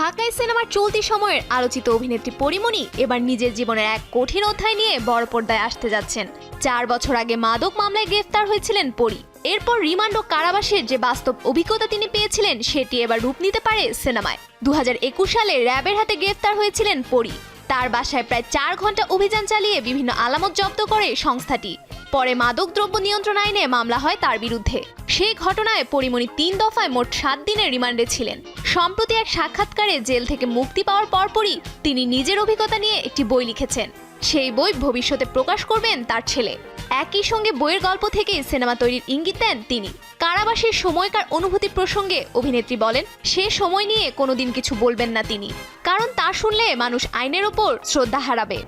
ঢাকায় সিনেমার চলতি সময়ের আলোচিত অভিনেত্রী পরিমণি এবার নিজের জীবনের এক কঠিন অধ্যায় নিয়ে বড় পর্দায় আসতে যাচ্ছেন। চার বছর আগে মাদক মামলায় গ্রেফতার হয়েছিলেন পরি। এরপর রিমান্ড ও কারাবাসের যে বাস্তব অভিজ্ঞতা তিনি পেয়েছিলেন, সেটি এবার রূপ নিতে পারে সিনেমায়। দু হাজার একুশ সালে র্যাবের হাতে গ্রেফতার হয়েছিলেন পরি। তার বাসায় প্রায় চার ঘণ্টা অভিযান চালিয়ে বিভিন্ন আলামত জব্দ করে সংস্থাটি। পরে মাদকদ্রব্য নিয়ন্ত্রণ আইনে মামলা হয় তার বিরুদ্ধে। সেই ঘটনায় পরিমণি তিন দফায় মোট সাত দিনের রিমান্ডে ছিলেন। সম্প্রতি এক সাক্ষাৎকারে জেল থেকে মুক্তি পাওয়ার পরপরই তিনি নিজের অভিজ্ঞতা নিয়ে একটি বই লিখেছেন। সেই বই ভবিষ্যতে প্রকাশ করবেন তার ছেলে। একই সঙ্গে বইয়ের গল্প থেকে সিনেমা তৈরির ইঙ্গিত দেন তিনি। কারাবাসের সময়কার অনুভূতি প্রসঙ্গে অভিনেত্রী বলেন, সে সময় নিয়ে কোনোদিন কিছু বলবেন না তিনি। কারণ তা শুনলে মানুষ আইনের ওপর শ্রদ্ধা হারাবে।